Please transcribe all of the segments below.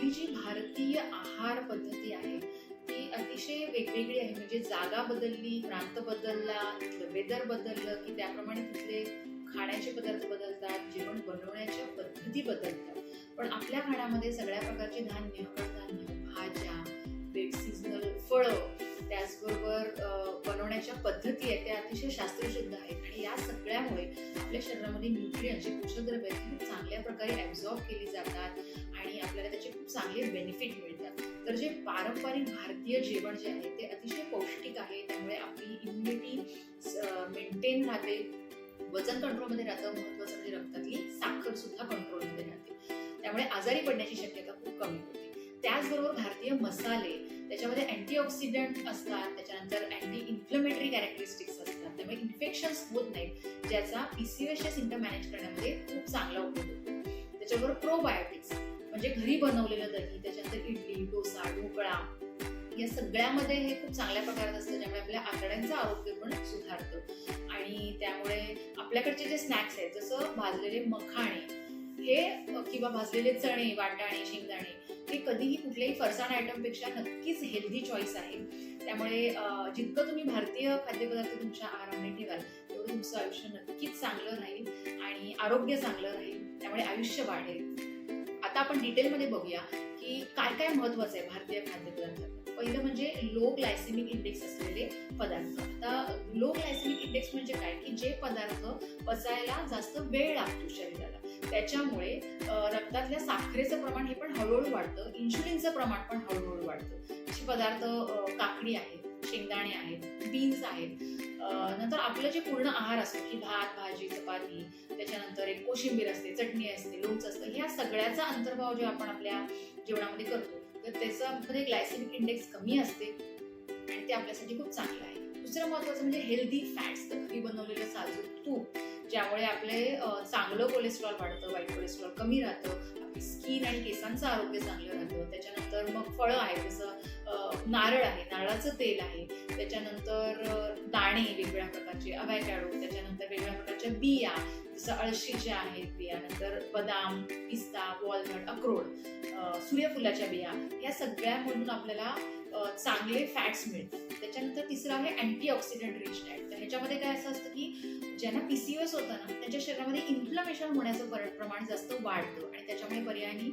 आपली जी भारतीय आहार पद्धती आहे ती अतिशय वेगवेगळी आहे. म्हणजे जागा बदलली प्रांत बदलला वेदर बदललं की त्याप्रमाणे तिथले खाण्याचे पदार्थ बदलतात जेवण बनवण्याच्या पद्धती बदलतात. पण आपल्या खाण्यामध्ये सगळ्या प्रकारचे धान्य कडधान्य भाज्या सीझनल फळं त्याचबरोबर बनवण्याच्या पद्धती आहेत त्या अतिशय शास्त्रशुद्ध आहेत. आणि या सगळ्यामुळे आपल्या शरीरामध्ये न्यूट्रियन जे पोषक द्रव्य आहेत खूप चांगल्या प्रकारे ॲब्झॉर्ब केली जातात आणि आपल्याला त्याचे खूप चांगले बेनिफिट मिळतात. तर जे पारंपरिक भारतीय जेवण जे आहे ते अतिशय पौष्टिक आहे. त्यामुळे आपली इम्युनिटी मेंटेन राहते. वजन कंट्रोलमध्ये राहतं महत्वाचं म्हणजे रक्तातली साखर सुद्धा कंट्रोलमध्ये राहते. त्यामुळे आजारी पडण्याची शक्यता खूप कमी होते. त्याचबरोबर भारतीय मसाले त्याच्यामध्ये अँटीऑक्सिडंट असतात त्याच्यानंतर अँटी इन्फ्लमेटरी कॅरेक्टरिस्टिक्स असतात. त्यामुळे इन्फेक्शन्स होत नाहीत ज्याचा पीसीएसच्या सिमटम मॅनेज करण्यामध्ये खूप चांगला उपयोग होतो. त्याच्याबरोबर प्रोबायोटिक्स म्हणजे घरी बनवलेलं दही त्याच्यानंतर इडली डोसा ढोकळा या सगळ्यामध्ये हे खूप चांगल्या प्रकारात असतं ज्यामुळे आपल्या आतड्यांचं आरोग्य पण सुधारतं. आणि त्यामुळे आपल्याकडचे जे स्नॅक्स आहेत जसं भाजलेले मखाणे हे किंवा भाजलेले चणे वाटाणे शेंगदाणे हे कधीही कुठल्याही फरसाण आयटमपेक्षा नक्कीच हेल्दी चॉईस आहे. त्यामुळे जितकं तुम्ही भारतीय खाद्यपदार्थ तुमच्या आहारामध्ये ठेवाल तेवढं तुमचं आयुष्य नक्कीच चांगलं राहील आणि आरोग्य चांगलं राहील. त्यामुळे आयुष्य वाढेल. आता आपण डिटेलमध्ये बघूया की काय काय महत्वाचं आहे भारतीय खाद्यपदार्थात पहिलं म्हणजे लो ग्लायसेमिक इंडेक्स असलेले पदार्थ. आता लो ग्लायसेमिक इंडेक्स म्हणजे काय? की जे पदार्थ पचायला जास्त वेळ लागतो शरीराला. त्याच्यामुळे रक्तातल्या साखरेचं प्रमाण हे पण हळूहळू वाढतं इन्शुलिनचं प्रमाण पण हळूहळू वाढतं. असे पदार्थ काकडी आहेत शेंगदाणे आहेत बीन्स आहेत. नंतर आपलं जे पूर्ण आहार असतो की भात भाजी चपाती त्याच्यानंतर एक कोशिंबीर असते चटणी असते लोणचं असतं ह्या सगळ्याचा अंतर्भाव जे आपण आपल्या जेवणामध्ये करतो तर त्याच्यामध्ये ग्लायसेमिक इंडेक्स कमी असते आणि ते आपल्यासाठी खूप चांगलं आहे. दुसरं महत्वाचं म्हणजे हेल्दी फॅट्स तर घरी बनवलेलं साजूक तूप. ज्यामुळे आपले चांगलं कोलेस्ट्रॉल वाढतं वाईट कोलेस्ट्रॉल कमी राहतं आपली स्किन आणि केसांचं आरोग्य चांगलं राहतं. त्याच्यानंतर मग फळं आहेत जसं नारळ आहे नारळाचं तेल आहे. त्याच्यानंतर दाणे वेगवेगळ्या प्रकारचे अवॅकॅडो त्याच्यानंतर वेगवेगळ्या प्रकारच्या बिया जसं अळशीच्या आहेत बिया नंतर बदाम पिस्ता वॉलनट अक्रोड सूर्यफुलाच्या बिया या सगळ्यामधून आपल्याला चांगले फॅट्स मिळतात. त्याच्यानंतर तिसरं आहे अँटीऑक्सिडंट रिच डाएट तर ह्याच्यामध्ये काय असं असतं की ज्यांना पीसीओएस होतं ना त्यांच्या शरीरामध्ये इन्फ्लमेशन होण्याचं पर- प्रमाण जास्त वाढतं आणि त्याच्यामुळे पर्यायाने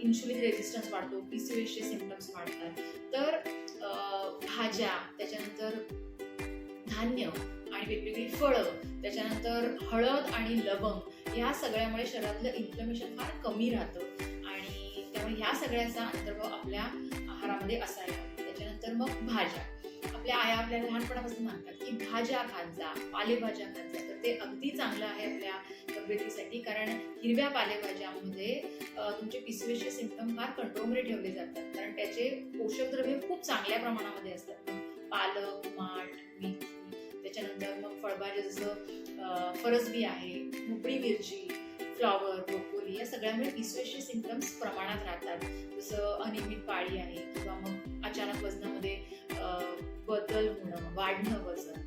इन्शुलिन रेजिस्टन्स वाढतो पीसीओएसचे सिमटम्स वाढतात. तर भाज्या त्याच्यानंतर धान्य आणि वेगवेगळी फळं त्याच्यानंतर हळद आणि लवंग ह्या सगळ्यामुळे शरीरातलं इन्फ्लमेशन फार कमी राहतं. आणि त्यामुळे ह्या सगळ्याचा अंतर्भाव आपल्या आहारामध्ये असायला त्याच्यानंतर मग भाज्या. आपल्या आया आपल्या लहानपणापासून सांगतात की भाज्या खात जा पालेभाज्या खात जा. तर ते अगदी चांगलं आहे आपल्या तब्येतीसाठी. कारण हिरव्या पालेभाज्यामध्ये तुमचे पिसवेचे सिम्पटम फार कंट्रोलमध्ये ठेवले जातात. कारण त्याचे पोषक द्रव्य खूप चांगल्या प्रमाणामध्ये असतात. पालक माठ मेथी त्याच्यानंतर मग फळभाज्या जसं फरसबी आहे मोकळी मिरची फ्लॉवर ब्रोकोली या सगळ्यामुळे पिसवेचे सिम्पटम्स प्रमाणात राहतात. जसं अनियमित पाळी आहे किंवा मग अचानक वजनामध्ये बदल होणं वाढणं वजन.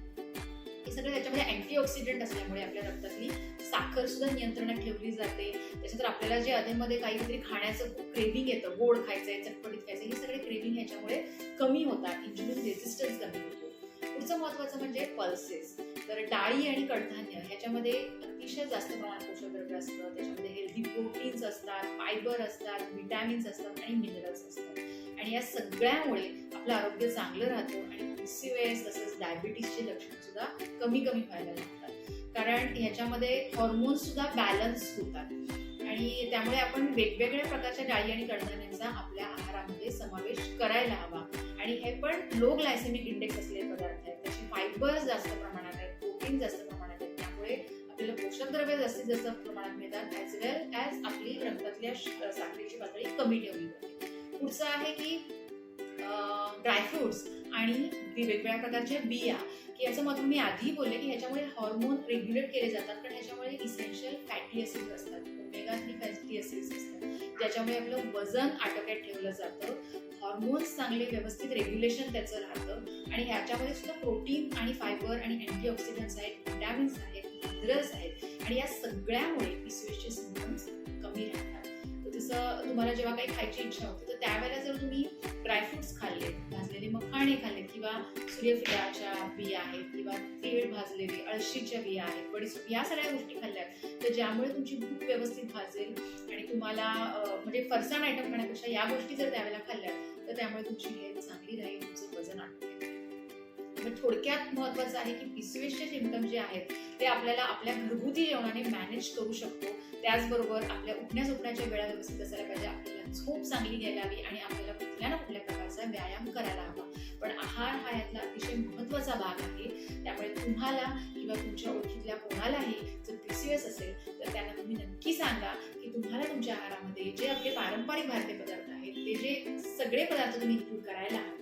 हे सगळं त्याच्यामध्ये अँटीऑक्सिडंट असल्यामुळे आपल्या रक्तातली साखर सुद्धा नियंत्रणात ठेवली जाते. त्याच्यानंतर आपल्याला जे अधेमध्ये काहीतरी खाण्याचं क्रेविंग येतं गोड खायचंय चटपटीत खायचं हे सगळे क्रेविंग ह्याच्यामुळे कमी होतात इन्शुलिन रेझिस्टन्स कमी होतो. पुढचं महत्वाचं म्हणजे पल्सेस तर डाळी आणि कडधान्य ह्याच्यामध्ये अतिशय जास्त प्रमाणात पोषक द्रव्य असतं. त्याच्यामध्ये हेल्दी प्रोटीन्स असतात फायबर असतात विटॅमिन्स असतात आणि मिनरल्स असतात. आणि या सगळ्यामुळे आपलं आरोग्य चांगलं राहतं आणि पीसीओएस तसंच डायबिटीसचे लक्षण सुद्धा कमी कमी व्हायला लागतात. कारण ह्याच्यामध्ये हॉर्मोन्स सुद्धा बॅलन्स होतात. आणि त्यामुळे आपण वेगवेगळ्या प्रकारच्या डाळी आणि कडधान्यांचा आपल्या आहारामध्ये समावेश करायला हवा. आणि हे पण लो ग्लायसेमिक इंडेक्स जास्त प्रमाणात आहेत. त्यामुळे आपल्याला पोषक द्रव्य जास्तीत जास्त प्रमाणात मिळतात ॲज वेल ॲज आपली रक्तातल्या साखरेची पातळी कमी ठेवली जाते. पुढचं आहे की ड्रायफ्रुट्स आणि वेगवेगळ्या प्रकारच्या बिया की याचं महत्त्व मी आधी बोलले की ह्याच्यामुळे हॉर्मोन रेग्युलेट केले जातात पण ह्याच्यामुळे इसेन्शियल फॅटी ॲसिड्स असतात ओमेगा थ्री फॅटी ॲसिड्स असतात. ज्याच्यामुळे आपलं वजन आटोक्यात ठेवलं जातं हॉर्मोन्स चांगले व्यवस्थित रेग्युलेशन त्याचं राहतं. आणि ह्याच्यामध्ये सुद्धा प्रोटीन आणि फायबर आणि अँटीऑक्सिडंट्स आहेत विटॅमिन्स आहेत मिनरल्स आहेत. आणि या सगळ्यामुळे पिसवेसचे सिम्पटम्स कमी राहतात. तर जसं तुम्हाला जेव्हा काही खायची इच्छा होते तर त्यावेळेला जर तुम्ही ड्रायफ्रुट्स खाल्ले मग मखाणे खाल्ले किंवा सूर्यफुलाच्या बिया आहेत किंवा तीळ भाजलेले अळशीच्या बिया आहेत बडीशेप या सगळ्या गोष्टी खाल्ल्या. तर ज्यामुळे तुमची भूक व्यवस्थित भाजेल आणि तुम्हाला म्हणजे फरसाण आयटम खाण्यापेक्षा या गोष्टी जर त्यावेळेला खाल्ल्या तर त्यामुळे तुमची हेल्थ चांगली राहील तुमचं वजन आटकेल थोडक्यात महत्वाचं आहे की पिसवेसचे सिमटम जे आहेत ते आपल्याला आपल्या घरगुती जेवणाने मॅनेज करू शकतो. त्याचबरोबर आपल्या उठण्या झोपण्याच्या वेळा व्यवस्थित असायला पाहिजे. आपल्याला झोप चांगली घ्यायला हवी आणि आपल्याला कुठल्या ना कुठल्या प्रकारचा व्यायाम करायला हवा. पण आहार हा यातला अतिशय महत्त्वाचा भाग आहे. त्यामुळे तुम्हाला किंवा तुमच्या ओळखीतल्या कोणालाही जर पीसीएस असेल तर त्यांना तुम्ही नक्की सांगा की तुम्हाला तुमच्या आहारामध्ये जे आपले पारंपरिक भारतीय पदार्थ आहेत ते जे सगळे पदार्थ तुम्ही इन्क्लूड करायला हवे.